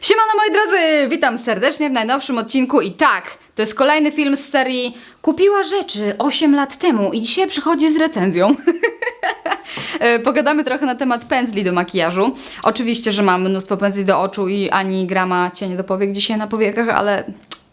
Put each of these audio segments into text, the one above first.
Siemano moi drodzy, witam serdecznie w najnowszym odcinku i tak, to jest kolejny film z serii Kupiła rzeczy 8 lat temu i dzisiaj przychodzi z recenzją. E, Pogadamy trochę na temat pędzli do makijażu. Oczywiście, że mam mnóstwo pędzli do oczu i ani grama cienia do powiek dzisiaj na powiekach, ale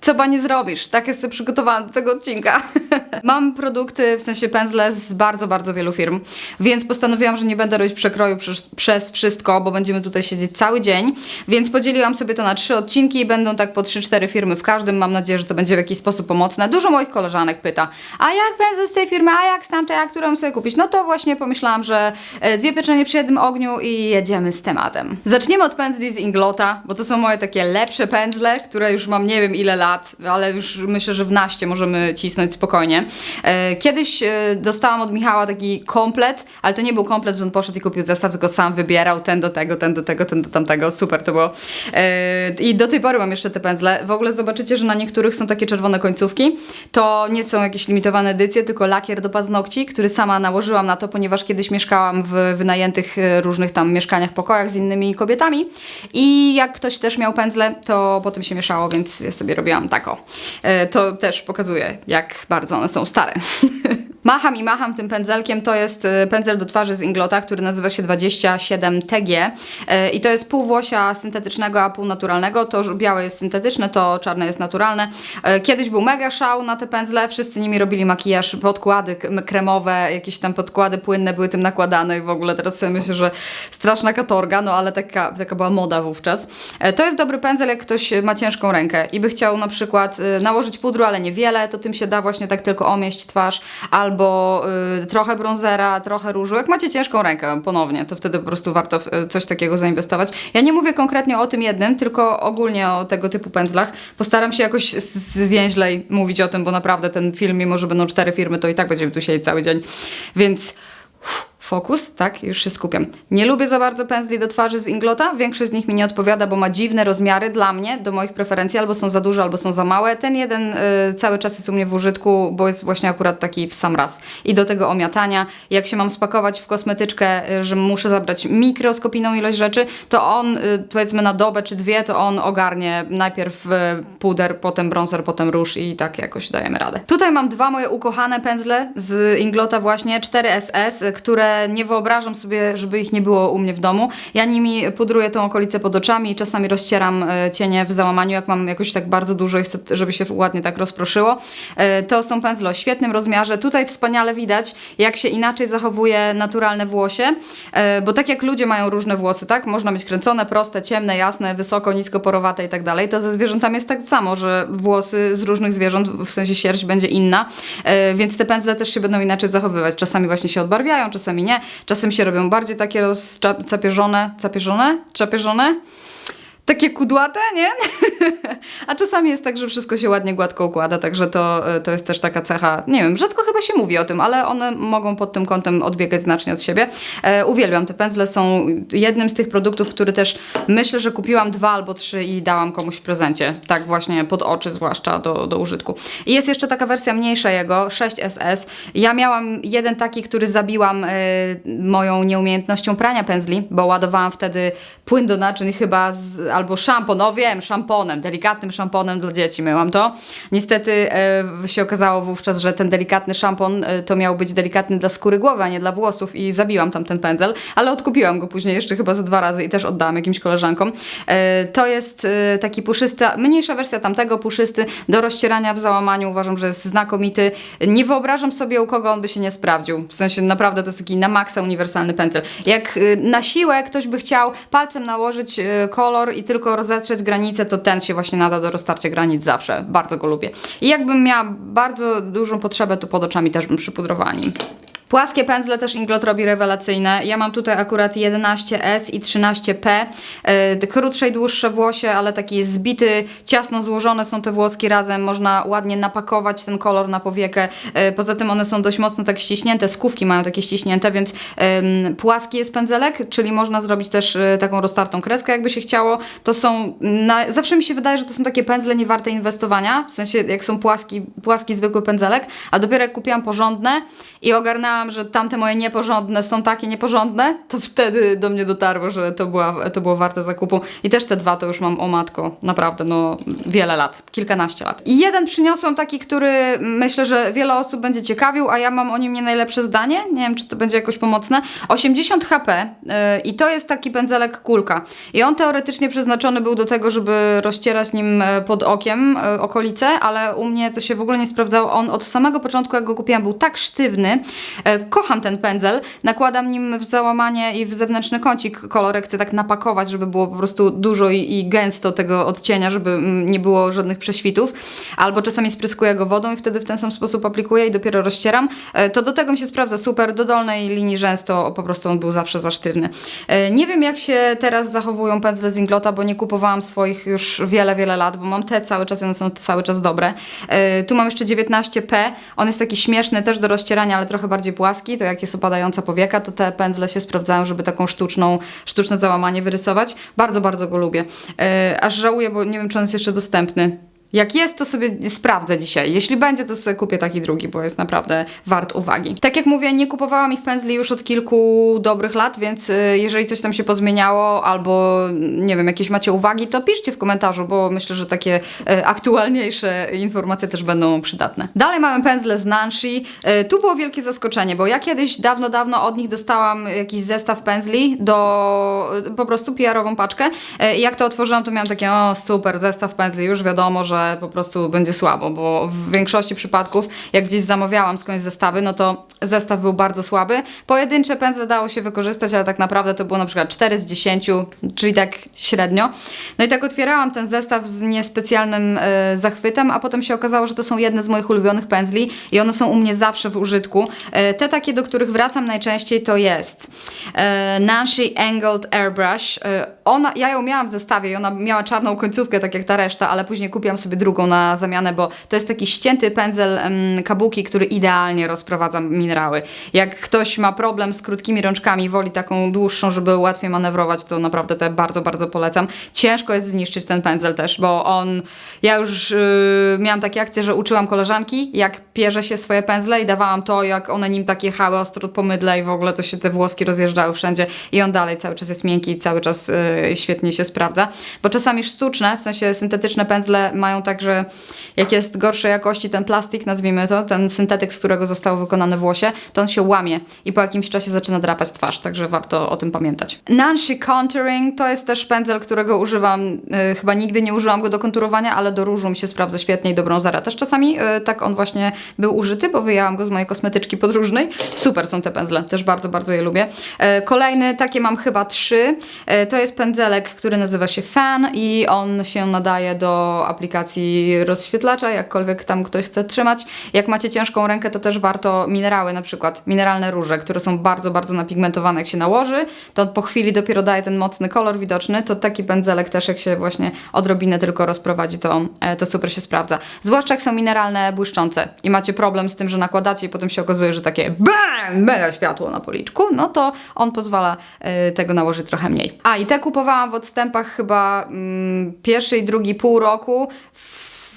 co ba nie zrobisz? Tak jestem przygotowana do tego odcinka. Mam produkty, w sensie pędzle z bardzo, bardzo wielu firm, więc postanowiłam, że nie będę robić przekroju przez, przez wszystko, bo będziemy tutaj siedzieć cały dzień, więc podzieliłam sobie to na trzy odcinki i będą tak po 3-4 firmy w każdym. Mam nadzieję, że to będzie w jakiś sposób pomocne. Dużo moich koleżanek pyta, a jak pędzel z tej firmy, a jak z tamtej, a którą sobie kupić? No to właśnie pomyślałam, że e, dwie pieczenie przy jednym ogniu i jedziemy z tematem. Zaczniemy od pędzli z Inglota, bo to są moje takie lepsze pędzle, które już mam nie wiem ile lat, ale już myślę, że w naście możemy cisnąć spokojnie. E, Kiedyś e, dostałam od Michała taki komplet, ale to nie był komplet, że on poszedł i kupił zestaw, tylko sam wybierał ten do tego, ten do tego, ten do tamtego. Super to było. E, I do tej pory mam jeszcze te pędzle. W ogóle zobaczycie, że na niektórych są takie czerwone końcówki. To nie są jakieś limitowane edycje, tylko lakier do paznokci, który sama nałożyłam na to, ponieważ kiedyś mieszkałam w wynajętych różnych tam mieszkaniach, pokojach z innymi kobietami. I jak ktoś też miał pędzle, to potem się mieszało, więc ja sobie robiłam tako. E, To też pokazuje, jak bardzo one są stare. Macham i macham tym pędzelkiem. To jest e, pędzel do twarzy z Inglota, który nazywa się 27 TG. E, I to jest pół włosia syntetycznego, a pół naturalnego. To białe jest syntetyczne, to czarne jest naturalne. Kiedyś był mega szał na te pędzle. Wszyscy nimi robili makijaż, podkłady kremowe, jakieś tam podkłady płynne były tym nakładane i w ogóle teraz sobie myślę, że straszna katorga, no ale taka, taka była moda wówczas. To jest dobry pędzel, jak ktoś ma ciężką rękę i by chciał na przykład y, nałożyć pudru, ale niewiele, to tym się da właśnie tak tylko omieść twarz, albo y, trochę bronzera, trochę różu. Jak macie ciężką rękę, ponownie, to wtedy po prostu warto w y, coś takiego zainwestować. Ja nie mówię konkretnie o tym jednym, tylko ogólnie o tego typu pędzlach. Postaram się jakoś zwięźlej mówić o tym, bo naprawdę ten film, mimo że będą cztery firmy, to i tak będziemy tu siedzieć cały dzień. Więc Fokus, tak, już się skupiam. Nie lubię za bardzo pędzli do twarzy z Inglota. Większość z nich mi nie odpowiada, bo ma dziwne rozmiary dla mnie, do moich preferencji, albo są za duże, albo są za małe. Ten jeden y, cały czas jest u mnie w użytku, bo jest właśnie akurat taki w sam raz. I do tego omiatania. Jak się mam spakować w kosmetyczkę, y, że muszę zabrać mikroskopijną ilość rzeczy, to on, y, powiedzmy na dobę czy dwie, to on ogarnie najpierw y, puder, potem bronzer, potem róż i tak jakoś dajemy radę. Tutaj mam dwa moje ukochane pędzle z Inglota właśnie, 4SS, y, nie wyobrażam sobie, żeby ich nie było u mnie w domu. Ja nimi pudruję tą okolicę pod oczami i czasami rozcieram y, cienie w załamaniu, jak mam jakoś tak bardzo dużo i chcę, żeby się ładnie tak rozproszyło. Y, To są pędzle o świetnym rozmiarze. Tutaj wspaniale widać, jak się inaczej zachowuje naturalne włosie, y, bo tak jak ludzie mają różne włosy, tak? Można mieć kręcone, proste, ciemne, jasne, wysoko, nisko, porowate i tak dalej. To ze zwierzętami jest tak samo, że włosy z różnych zwierząt, w sensie sierść będzie inna, więc te pędzle też się będą inaczej zachowywać. Czasami właśnie się odbarwiają, czasami nie. Czasem się robią bardziej takie rozcapierzone, capierzone, czapierzone? Takie kudłate, nie? A czasami jest tak, że wszystko się ładnie gładko układa, także to, to jest też taka cecha, nie wiem, rzadko chyba się mówi o tym, ale one mogą pod tym kątem odbiegać znacznie od siebie. E, uwielbiam, te pędzle są jednym z tych produktów, który też myślę, że kupiłam dwa albo trzy i dałam komuś w prezencie, tak właśnie pod oczy zwłaszcza do, do użytku. I jest jeszcze taka wersja mniejsza jego, 6SS. Ja miałam jeden taki, który zabiłam e, moją nieumiejętnością prania pędzli, bo ładowałam wtedy płyn do naczyń chyba z, albo szampon, no wiem, szamponem, delikatnym szamponem dla dzieci myłam to. Niestety e, się okazało wówczas, że ten delikatny szampon e, to miał być delikatny dla skóry głowy, a nie dla włosów i zabiłam tam ten pędzel, ale odkupiłam go później jeszcze chyba ze dwa razy i też oddałam jakimś koleżankom. E, to jest e, taki puszysty, mniejsza wersja tamtego, puszysty, do rozcierania w załamaniu uważam, że jest znakomity. Nie wyobrażam sobie u kogo on by się nie sprawdził. W sensie naprawdę to jest taki na maksa uniwersalny pędzel. Jak y, na siłę ktoś by chciał palcem nałożyć y, kolor i tylko rozetrzeć granice, to ten się właśnie nada do roztarcia granic zawsze. Bardzo go lubię. I jakbym miała bardzo dużą potrzebę, to pod oczami też bym przypudrowała nim. Płaskie pędzle też Inglot robi rewelacyjne. Ja mam tutaj akurat 11S i 13P. Yy, krótsze i dłuższe włosie, ale taki zbity, ciasno złożone są te włoski razem. Można ładnie napakować ten kolor na powiekę. Yy, poza tym one są dość mocno tak ściśnięte, skówki mają takie ściśnięte, więc płaski jest pędzelek, czyli można zrobić też yy, taką roztartą kreskę, jakby się chciało. To są, na, zawsze mi się wydaje, że to są takie pędzle nie warte inwestowania, w sensie jak są płaski, płaski zwykły pędzelek, a dopiero jak kupiłam porządne i ogarnęłam powiedziałam, że tamte moje nieporządne są takie nieporządne, to wtedy do mnie dotarło, że to, była, to było warte zakupu. I też te dwa to już mam o matko, naprawdę, no wiele lat, kilkanaście lat. I jeden przyniosłam taki, który myślę, że wiele osób będzie ciekawił, a ja mam o nim nie najlepsze zdanie. Nie wiem, czy to będzie jakoś pomocne. 80 HP yy, i to jest taki pędzelek kulka. I on teoretycznie przeznaczony był do tego, żeby rozcierać nim e, pod okiem e, okolice, ale u mnie to się w ogóle nie sprawdzało. On od samego początku, jak go kupiłam, był tak sztywny. E, Kocham ten pędzel. Nakładam nim w załamanie i w zewnętrzny kącik kolorek. Chcę tak napakować, żeby było po prostu dużo i, i gęsto tego odcienia, żeby mm, nie było żadnych prześwitów. Albo czasami spryskuję go wodą i wtedy w ten sam sposób aplikuję i dopiero rozcieram. E, To do tego mi się sprawdza super. Do dolnej linii rzęs to po prostu on był zawsze za sztywny. E, Nie wiem jak się teraz zachowują pędzle z Inglota, bo nie kupowałam swoich już wiele, wiele lat, bo mam te cały czas i one są cały czas dobre. Tu mam jeszcze 19P. On jest taki śmieszny też do rozcierania, ale trochę bardziej płaski. To jak jest opadająca powieka, to te pędzle się sprawdzają, żeby taką sztuczną, sztuczne załamanie wyrysować. Bardzo, bardzo go lubię. E, Aż żałuję, bo nie wiem, czy on jest jeszcze dostępny. Jak jest, to sobie sprawdzę dzisiaj. Jeśli będzie, to sobie kupię taki drugi, bo jest naprawdę wart uwagi. Tak jak mówię, nie kupowałam ich pędzli już od kilku dobrych lat, więc y, jeżeli coś tam się pozmieniało, albo nie wiem, jakieś macie uwagi, to piszcie w komentarzu, bo myślę, że takie y, aktualniejsze informacje też będą przydatne. Dalej mamy pędzle z Nanshi. Y, Tu było wielkie zaskoczenie, bo ja kiedyś dawno, dawno od nich dostałam jakiś zestaw pędzli do po prostu PR-ową paczkę. Jak to otworzyłam, to miałam takie, o super, zestaw pędzli, już wiadomo, że po prostu będzie słabo, bo w większości przypadków, jak gdzieś zamawiałam skądś zestawy, no to zestaw był bardzo słaby. Pojedyncze pędzle dało się wykorzystać, ale tak naprawdę to było na przykład 4 z 10, czyli tak średnio. No i tak otwierałam ten zestaw z niespecjalnym e, zachwytem, a potem się okazało, że to są jedne z moich ulubionych pędzli i one są u mnie zawsze w użytku. E, te takie, do których wracam najczęściej to jest e, Nancy Angled Airbrush. E, ona, ja ją miałam w zestawie i ona miała czarną końcówkę, tak jak ta reszta, ale później kupiłam sobie drugą na zamianę, bo to jest taki ścięty pędzel kabuki, który idealnie rozprowadza minerały. Jak ktoś ma problem z krótkimi rączkami, woli taką dłuższą, żeby łatwiej manewrować, to naprawdę te bardzo, bardzo polecam. Ciężko jest zniszczyć ten pędzel też, bo on, ja już yy, miałam takie akcje, że uczyłam koleżanki, jak pierze się swoje pędzle i dawałam to, jak one nim tak jechały ostro po mydle i w ogóle to się te włoski rozjeżdżały wszędzie i on dalej cały czas jest miękki i cały czas yy, świetnie się sprawdza. Bo czasami sztuczne, w sensie syntetyczne pędzle mają tak, że jak jest gorszej jakości ten plastik, nazwijmy to, ten syntetyk, z którego zostało wykonane włosie, to on się łamie i po jakimś czasie zaczyna drapać twarz, także warto o tym pamiętać. Nancy Contouring to jest też pędzel, którego używam, yy, chyba nigdy nie użyłam go do konturowania, ale do różu mi się sprawdza świetnie i do brązera też czasami yy, tak on właśnie był użyty, bo wyjęłam go z mojej kosmetyczki podróżnej. Super są te pędzle, też bardzo, bardzo je lubię. Yy, kolejny, takie mam chyba trzy, yy, to jest pędzelek, który nazywa się Fan i on się nadaje do aplikacji rozświetlacza, jakkolwiek tam ktoś chce trzymać. Jak macie ciężką rękę, to też warto minerały, na przykład mineralne róże, które są bardzo, bardzo napigmentowane. Jak się nałoży, to po chwili dopiero daje ten mocny kolor widoczny. To taki pędzelek też, jak się właśnie odrobinę tylko rozprowadzi, to, e, to super się sprawdza. Zwłaszcza jak są mineralne, błyszczące i macie problem z tym, że nakładacie i potem się okazuje, że takie BAM! Mega światło na policzku, no to on pozwala e, tego nałożyć trochę mniej. A i te kupowałam w odstępach chyba mm, pierwszy i drugi pół roku.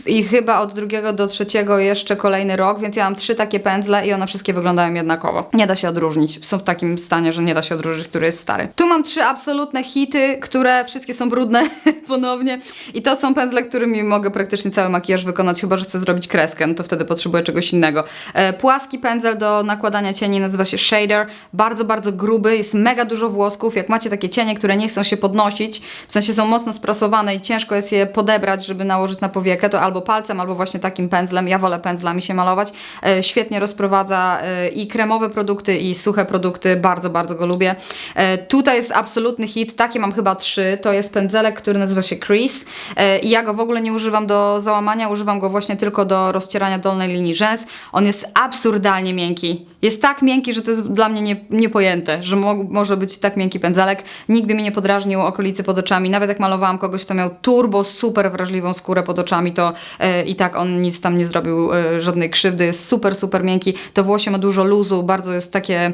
I chyba od drugiego do trzeciego jeszcze kolejny rok, więc ja mam trzy takie pędzle i one wszystkie wyglądają jednakowo. Nie da się odróżnić. Są w takim stanie, że nie da się odróżnić, który jest stary. Tu mam trzy absolutne hity, które wszystkie są brudne ponownie i to są pędzle, którymi mogę praktycznie cały makijaż wykonać, chyba że chcę zrobić kreskę, no to wtedy potrzebuję czegoś innego. E, płaski pędzel do nakładania cieni nazywa się shader. Bardzo, bardzo gruby, jest mega dużo włosków. Jak macie takie cienie, które nie chcą się podnosić, w sensie są mocno sprasowane i ciężko jest je podebrać, żeby nałożyć na powiekę, to albo palcem, albo właśnie takim pędzlem. Ja wolę pędzlami się malować. E, świetnie rozprowadza e, i kremowe produkty, i suche produkty. Bardzo, bardzo go lubię. E, tutaj jest absolutny hit. Takie mam chyba trzy. To jest pędzelek, który nazywa się Crease. I ja go w ogóle nie używam do załamania, używam go właśnie tylko do rozcierania dolnej linii rzęs. On jest absurdalnie miękki. Jest tak miękki, że to jest dla mnie nie, niepojęte, że mo może być tak miękki pędzelek. Nigdy mi nie podrażnił okolicy pod oczami. Nawet jak malowałam kogoś, kto miał turbo super wrażliwą skórę pod oczami, to i tak on nic tam nie zrobił, e, żadnej krzywdy. Jest super, super miękki. To włosie ma dużo luzu, bardzo jest takie e,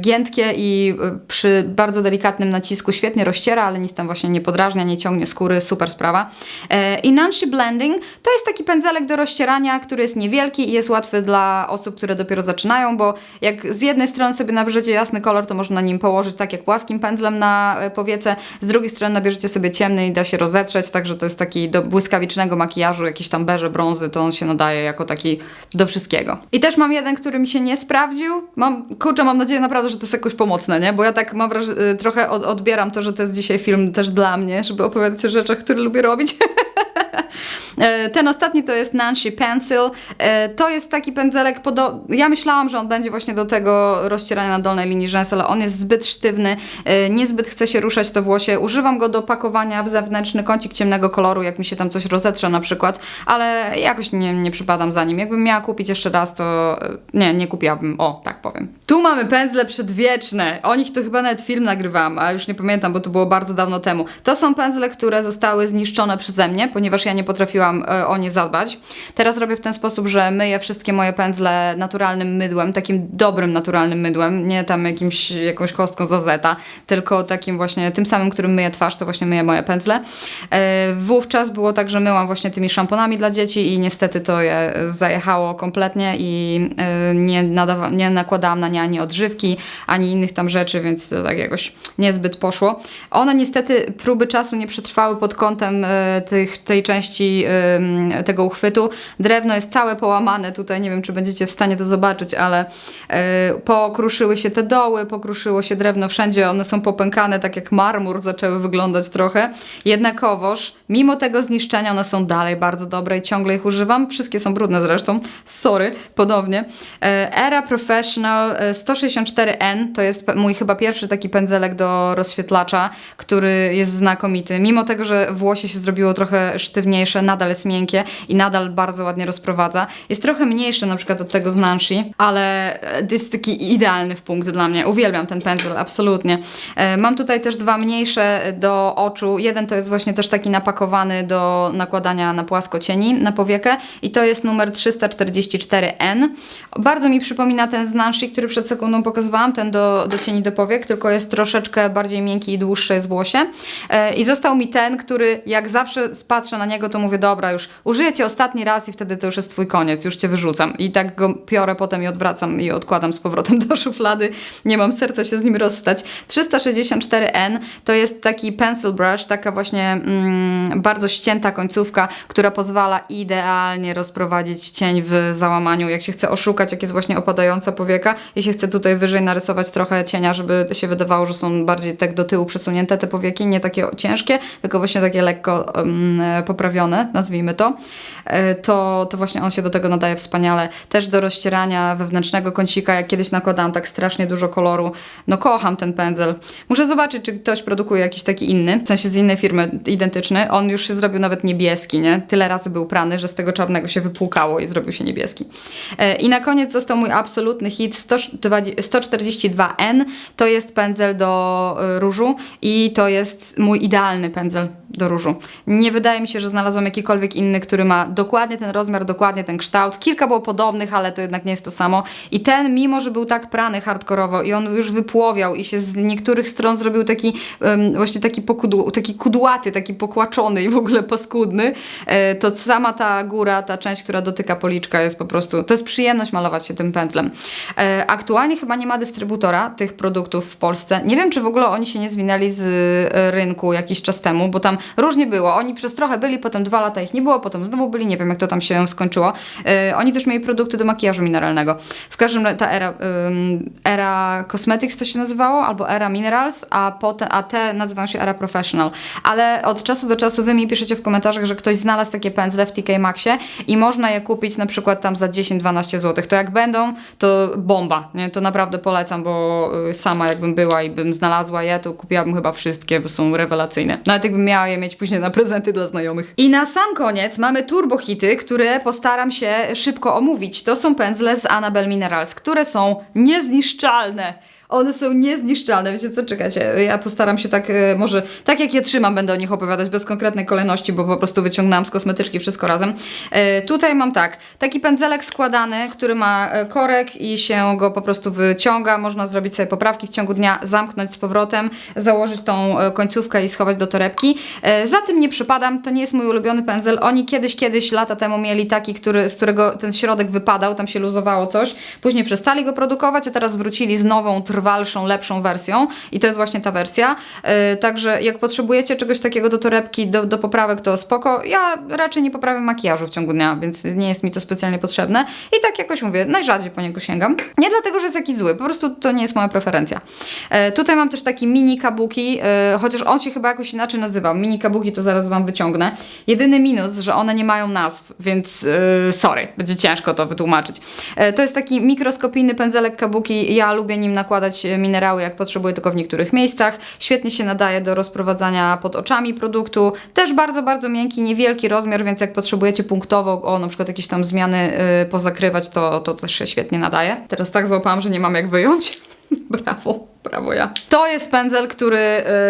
giętkie i e, przy bardzo delikatnym nacisku świetnie rozciera, ale nic tam właśnie nie podrażnia, nie ciągnie skóry, super sprawa. E, I Nancy Blending to jest taki pędzelek do rozcierania, który jest niewielki i jest łatwy dla osób, które dopiero zaczynają, bo jak z jednej strony sobie nabierzecie jasny kolor, to można na nim położyć tak jak płaskim pędzlem na e, powiece, z drugiej strony nabierzecie sobie ciemny i da się rozetrzeć, także to jest taki do błyskawicznego makijażu, jakieś tam beże, brązy, to on się nadaje jako taki do wszystkiego. I też mam jeden, który mi się nie sprawdził. Mam, kurczę, mam nadzieję naprawdę, że to jest jakoś pomocne, nie? Bo ja tak mam wrażenie, trochę od, odbieram to, że to jest dzisiaj film też dla mnie, żeby opowiadać o rzeczach, które lubię robić. E, Ten ostatni to jest Nancy Pencil. E, To jest taki pędzelek, podo- ja myślałam, że on będzie właśnie do tego rozcierania na dolnej linii rzęs, ale on jest zbyt sztywny, e, niezbyt chce się ruszać to włosie. Używam go do pakowania w zewnętrzny kącik ciemnego koloru, jak mi się tam coś rozetrze na przykład, ale jakoś nie, nie przypadam za nim. Jakbym miała kupić jeszcze raz, to nie, nie kupiłabym. O, tak powiem. Tu mamy pędzle przedwieczne. O nich to chyba nawet film nagrywałam, a już nie pamiętam, bo to było bardzo dawno temu. To są pędzle, które zostały zniszczone przeze mnie, ponieważ ja nie potrafiłam e, o nie zadbać. Teraz robię w ten sposób, że myję wszystkie moje pędzle naturalnym mydłem, takim dobrym naturalnym mydłem, nie tam jakimś, jakąś kostką z zeta, tylko takim właśnie, tym samym, którym myję twarz, to właśnie myję moje pędzle. E, Wówczas było tak, że myłam właśnie tymi szamponami dla dzieci i niestety to je zajechało kompletnie i e, nie, nie nakładałam na nie ani odżywki, ani innych tam rzeczy, więc to tak jakoś niezbyt poszło. One niestety próby czasu nie przetrwały pod kątem e, tych, tej części tego uchwytu. Drewno jest całe połamane tutaj, nie wiem czy będziecie w stanie to zobaczyć, ale e, pokruszyły się te doły, pokruszyło się drewno wszędzie, one są popękane, tak jak marmur zaczęły wyglądać trochę. Jednakowoż, mimo tego zniszczenia one są dalej bardzo dobre i ciągle ich używam. Wszystkie są brudne zresztą, sorry, ponownie. E, era Professional 164 4N to jest mój chyba pierwszy taki pędzelek do rozświetlacza, który jest znakomity. Mimo tego, że włosie się zrobiło trochę sztywniejsze, nadal jest miękkie i nadal bardzo ładnie rozprowadza. Jest trochę mniejszy na przykład od tego z ale e, jest taki idealny w punkt dla mnie. Uwielbiam ten pędzel, absolutnie. E, mam tutaj też dwa mniejsze e, do oczu. Jeden to jest właśnie też taki napakowany do nakładania na płasko cieni, na powiekę i to jest numer 344N. Bardzo mi przypomina ten z który przed sekundą pokazałem pokazywałam, ten do, do cieni do powiek, tylko jest troszeczkę bardziej miękki i dłuższy jest w włosie. E, I został mi ten, który jak zawsze patrzę na niego, to mówię, dobra, już użyję cię ostatni raz i wtedy to już jest twój koniec, już cię wyrzucam. I tak go piorę potem i odwracam i odkładam z powrotem do szuflady. Nie mam serca się z nim rozstać. 364N to jest taki pencil brush, taka właśnie mm, bardzo ścięta końcówka, która pozwala idealnie rozprowadzić cień w załamaniu. Jak się chce oszukać, jak jest właśnie opadająca powieka i się chce tutaj wyżej narysować trochę cienia, żeby się wydawało, że są bardziej tak do tyłu przesunięte te powieki, nie takie ciężkie, tylko właśnie takie lekko um, poprawione, nazwijmy to. E, To, to właśnie on się do tego nadaje wspaniale. Też do rozcierania wewnętrznego kącika, jak kiedyś nakładałam tak strasznie dużo koloru. No kocham ten pędzel. Muszę zobaczyć, czy ktoś produkuje jakiś taki inny, w sensie z innej firmy identyczny. On już się zrobił nawet niebieski, nie? Tyle razy był prany, że z tego czarnego się wypłukało i zrobił się niebieski. E, I na koniec został mój absolutny hit 120 142N. To jest pędzel do e, różu i to jest mój idealny pędzel do różu. Nie wydaje mi się, że znalazłam jakikolwiek inny, który ma dokładnie ten rozmiar, dokładnie ten kształt. Kilka było podobnych, ale to jednak nie jest to samo. I ten, mimo że był tak prany hardkorowo i on już wypłowiał i się z niektórych stron zrobił taki em, właśnie taki, pokudł, taki kudłaty, taki pokłaczony i w ogóle paskudny, e, to sama ta góra, ta część, która dotyka policzka jest po prostu, to jest przyjemność malować się tym pędzlem. E, aktualnie chyba nie ma dystrybutora tych produktów w Polsce. Nie wiem, czy w ogóle oni się nie zwinęli z e, rynku jakiś czas temu, bo tam różnie było. Oni przez trochę byli, potem dwa lata ich nie było, potem znowu byli, nie wiem jak to tam się skończyło. E, oni też mieli produkty do makijażu mineralnego. W każdym razie ta era, ym, era Cosmetics to się nazywało, albo era Minerals, a, potem, a te nazywają się era Professional. Ale od czasu do czasu wy mi piszecie w komentarzach, że ktoś znalazł takie pędzle w TK Maxie i można je kupić na przykład tam za 10-12 zł. To jak będą, to bomba, nie? To naprawdę polecam, bo y, sama jakbym była i bym znalazła je, to kupiłabym chyba wszystkie, bo są rewelacyjne. Nawet jakbym miała je mieć później na prezenty dla znajomych. I na sam koniec mamy turbo hity, które postaram się szybko omówić. To są pędzle z Annabelle Minerals, które są niezniszczalne. One są niezniszczalne. Wiecie co, czekajcie, ja postaram się tak, e, może tak jak je trzymam, będę o nich opowiadać bez konkretnej kolejności, bo po prostu wyciągnęłam z kosmetyczki wszystko razem. E, tutaj mam tak, taki pędzelek składany, który ma e, korek i się go po prostu wyciąga. Można zrobić sobie poprawki w ciągu dnia, zamknąć z powrotem, założyć tą końcówkę i schować do torebki. Za tym nie przypadam, to nie jest mój ulubiony pędzel. Oni kiedyś, kiedyś, lata temu mieli taki, który, z którego ten środek wypadał, tam się luzowało coś. Później przestali go produkować, a teraz wrócili z nową, trwalszą, lepszą wersją i to jest właśnie ta wersja. E, także jak potrzebujecie czegoś takiego do torebki, do, do poprawek, to spoko. Ja raczej nie poprawiam makijażu w ciągu dnia, więc nie jest mi to specjalnie potrzebne. I tak jakoś mówię, najrzadziej po niego sięgam. Nie dlatego, że jest jakiś zły, po prostu to nie jest moja preferencja. E, tutaj mam też taki mini kabuki, e, chociaż on się chyba jakoś inaczej nazywał. Mini kabuki to zaraz Wam wyciągnę. Jedyny minus, że one nie mają nazw, więc sorry, będzie ciężko to wytłumaczyć. To jest taki mikroskopijny pędzelek kabuki. Ja lubię nim nakładać e, minerały, jak potrzebuję, tylko w niektórych miejscach. Świetnie się nadaje do rozprowadzania pod oczami produktu. Też bardzo, bardzo miękki, niewielki rozmiar, więc jak potrzebujecie punktowo, o na przykład jakieś tam zmiany y, pozakrywać, to, to też się świetnie nadaje. Teraz tak złapałam, że nie mam jak wyjąć. Brawo, brawo ja. To jest pędzel, który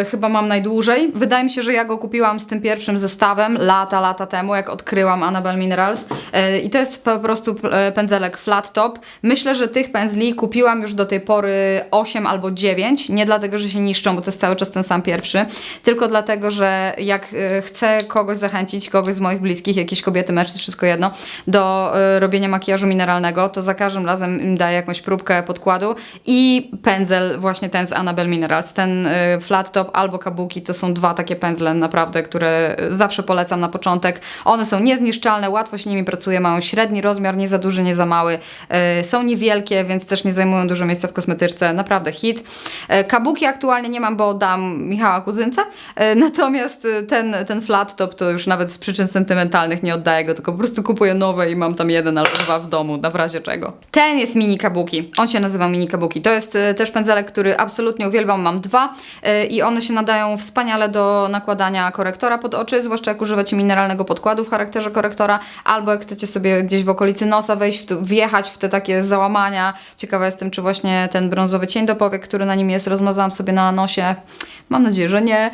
y, chyba mam najdłużej. Wydaje mi się, że ja go kupiłam z tym pierwszym zestawem lata, lata temu, jak odkryłam Annabelle Minerals. Y, I to jest po prostu y, pędzelek flat top. Myślę, że tych pędzli kupiłam już do tej pory 8 albo 9. Nie dlatego, że się niszczą, bo to jest cały czas ten sam pierwszy, tylko dlatego, że jak y, chcę kogoś zachęcić, kogoś z moich bliskich, jakieś kobiety, mężczyzn, wszystko jedno, do y, robienia makijażu mineralnego, to za każdym razem im daję jakąś próbkę podkładu i pędzel właśnie ten z Annabelle Minerals, ten y, flat top albo kabuki, to są dwa takie pędzle naprawdę, które zawsze polecam na początek. One są niezniszczalne, łatwo się nimi pracuje, mają średni rozmiar, nie za duży, nie za mały. Y, Są niewielkie, więc też nie zajmują dużo miejsca w kosmetyczce, naprawdę hit. Y, Kabuki aktualnie nie mam, bo dam Michała kuzynce, y, natomiast ten, ten flat top to już nawet z przyczyn sentymentalnych nie oddaję go, tylko po prostu kupuję nowe i mam tam jeden albo dwa w domu, na razie czego. Ten jest mini kabuki, on się nazywa mini kabuki. To jest y, też pędzelek, który absolutnie uwielbiam, mam dwa y, i one się nadają wspaniale do nakładania korektora pod oczy, zwłaszcza jak używacie mineralnego podkładu w charakterze korektora, albo jak chcecie sobie gdzieś w okolicy nosa wejść, wjechać w te takie załamania. Ciekawa jestem, czy właśnie ten brązowy cień do powiek, który na nim jest, rozmazałam sobie na nosie. Mam nadzieję, że nie.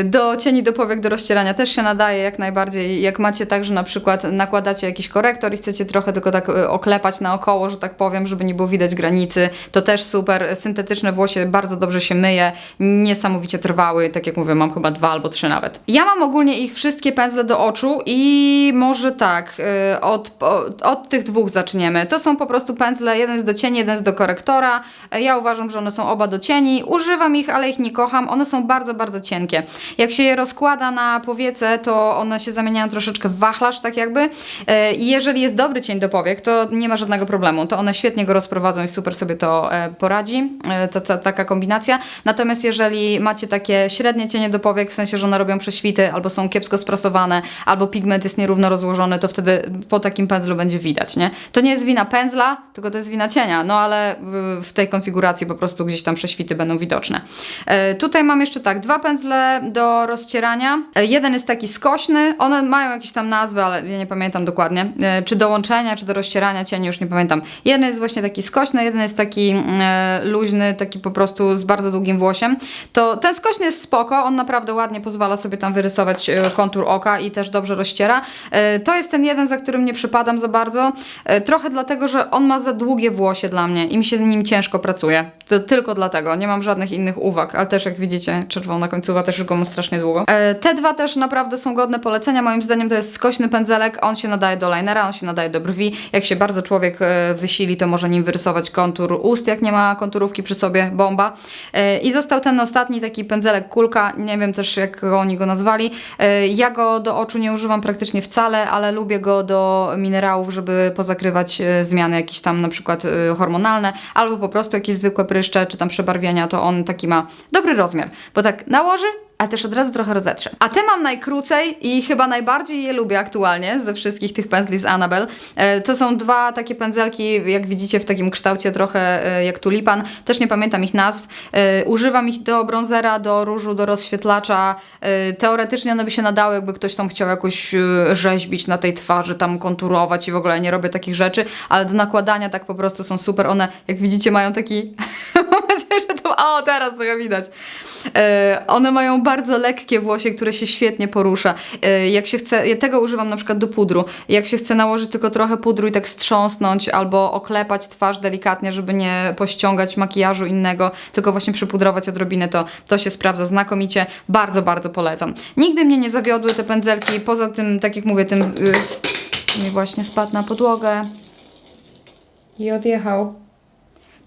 Y, Do cieni do powiek, do rozcierania też się nadaje jak najbardziej. Jak macie tak, że na przykład nakładacie jakiś korektor i chcecie trochę tylko tak oklepać naokoło, że tak powiem, żeby nie było widać granicy, to też super. Syntetyczne włosie bardzo dobrze się myje, niesamowicie trwały, tak jak mówię, mam chyba dwa albo trzy nawet. Ja mam ogólnie ich wszystkie pędzle do oczu i może tak, y, od, o- od tych dwóch zaczniemy. To są po prostu pędzle, jeden jest do cieni, jeden jest do korektora. Ja uważam, że one są oba do cieni. Używam ich, ale ich nie kocham. One są bardzo, bardzo cienkie. Jak się je rozkłada na powiece, to one się zamieniają troszeczkę w wachlarz, tak jakby. I jeżeli jest dobry cień do powiek, to nie ma żadnego problemu. To one świetnie go rozprowadzą i super sobie to e, poradzi, e, ta, ta, taka kombinacja. Natomiast jeżeli macie takie średnie cienie do powiek, w sensie, że one robią prześwity, albo są kiepsko sprasowane, albo pigment jest nierówno rozłożony, to wtedy po takim pędzlu będzie widać, nie? To nie jest wina pędzla, tylko to jest wina cienia, no ale y, w tej konfiguracji po prostu gdzieś tam prześwity będą widoczne. E, Tutaj mam jeszcze tak, dwa pędzle do rozcierania. E, Jeden jest taki skośny, one mają jakieś tam nazwy, ale ja nie pamiętam dokładnie, e, czy do łączenia, czy do rozcierania cieni, już nie pamiętam. Jeden jest właśnie taki skośny, jeden jest taki e, luźny, taki po prostu z bardzo długim włosiem. To ten skośny jest spoko, on naprawdę ładnie pozwala sobie tam wyrysować e, kontur oka i też dobrze rozciera. E, To jest ten jeden, za którym nie przypadam za bardzo. E, Trochę dlatego, że on ma za długie włosie dla mnie i mi się z nim ciężko pracuje. To tylko dlatego, nie mam żadnych innych uwag, ale też jak widzicie, czerwona końcowa też już go mam strasznie długo. Te dwa też naprawdę są godne polecenia, moim zdaniem to jest skośny pędzelek, on się nadaje do linera, on się nadaje do brwi. Jak się bardzo człowiek wysili, to może nim wyrysować kontur ust, jak nie ma konturówki przy sobie, bomba. E, I został ten ostatni taki pędzelek kulka, nie wiem też jak oni go nazwali. E, Ja go do oczu nie używam praktycznie wcale, ale lubię go do minerałów, żeby pozakrywać e, zmiany jakieś tam na przykład hormonalne, albo po prostu jakieś zwykłe pryszcze, czy tam przebarwienia, to on taki ma dobry rozmiar, bo tak nałoży, a też od razu trochę rozetrze. A te mam najkrócej i chyba najbardziej je lubię aktualnie ze wszystkich tych pędzli z Annabelle. E, to są dwa takie pędzelki, jak widzicie, w takim kształcie trochę e, jak tulipan. Też nie pamiętam ich nazw. E, używam ich do bronzera, do różu, do rozświetlacza. Teoretycznie one by się nadały, jakby ktoś tam chciał jakoś rzeźbić na tej twarzy, tam konturować i w ogóle nie robię takich rzeczy, ale do nakładania tak po prostu są super. One, jak widzicie, mają taki że O, teraz trochę widać. E, one mają bardzo lekkie włosie, które się świetnie porusza. E, jak się chce, ja tego używam na przykład do pudru. Jak się chce nałożyć tylko trochę pudru i tak strząsnąć albo oklepać twarz delikatnie, żeby nie pościągać makijażu innego, tylko właśnie przypudrować odrobinę, to to się sprawdza znakomicie. Bardzo, bardzo polecam. Nigdy mnie nie zawiodły te pędzelki, poza tym, tak jak mówię, tym y, mi właśnie spadł na podłogę i odjechał.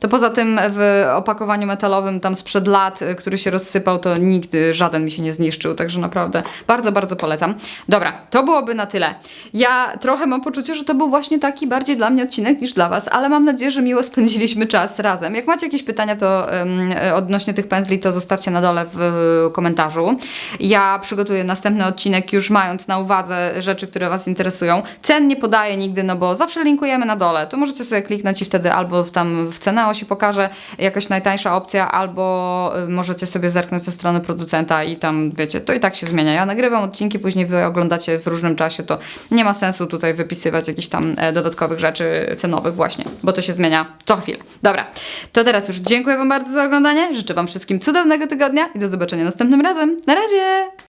To poza tym w opakowaniu metalowym tam sprzed lat, y, który się rozsypał, to nigdy żaden mi się nie zniszczył, także naprawdę bardzo, bardzo polecam. Dobra, to byłoby na tyle. Ja trochę mam poczucie, że to był właśnie taki bardziej dla mnie odcinek niż dla Was, ale mam nadzieję, że miło spędziliśmy czas razem. Jak macie jakieś pytania to y, odnośnie tych pędzli, to zostawcie na dole w komentarzu. Ja przygotuję następny odcinek już mając na uwadze rzeczy, które Was interesują. Cen nie podaję nigdy, no bo zawsze linkujemy na dole. To możecie sobie kliknąć i wtedy albo w tam w cenę się pokaże jakaś najtańsza opcja, albo y, możecie sobie zerknąć ze strony producenta i tam wiecie, to i tak się zmienia. Ja nagrywam odcinki, później Wy oglądacie w różnym czasie, to nie ma sensu tutaj wypisywać jakichś tam e, dodatkowych rzeczy cenowych właśnie, bo to się zmienia co chwilę. Dobra, to teraz już dziękuję Wam bardzo za oglądanie, życzę Wam wszystkim cudownego tygodnia i do zobaczenia następnym razem. Na razie!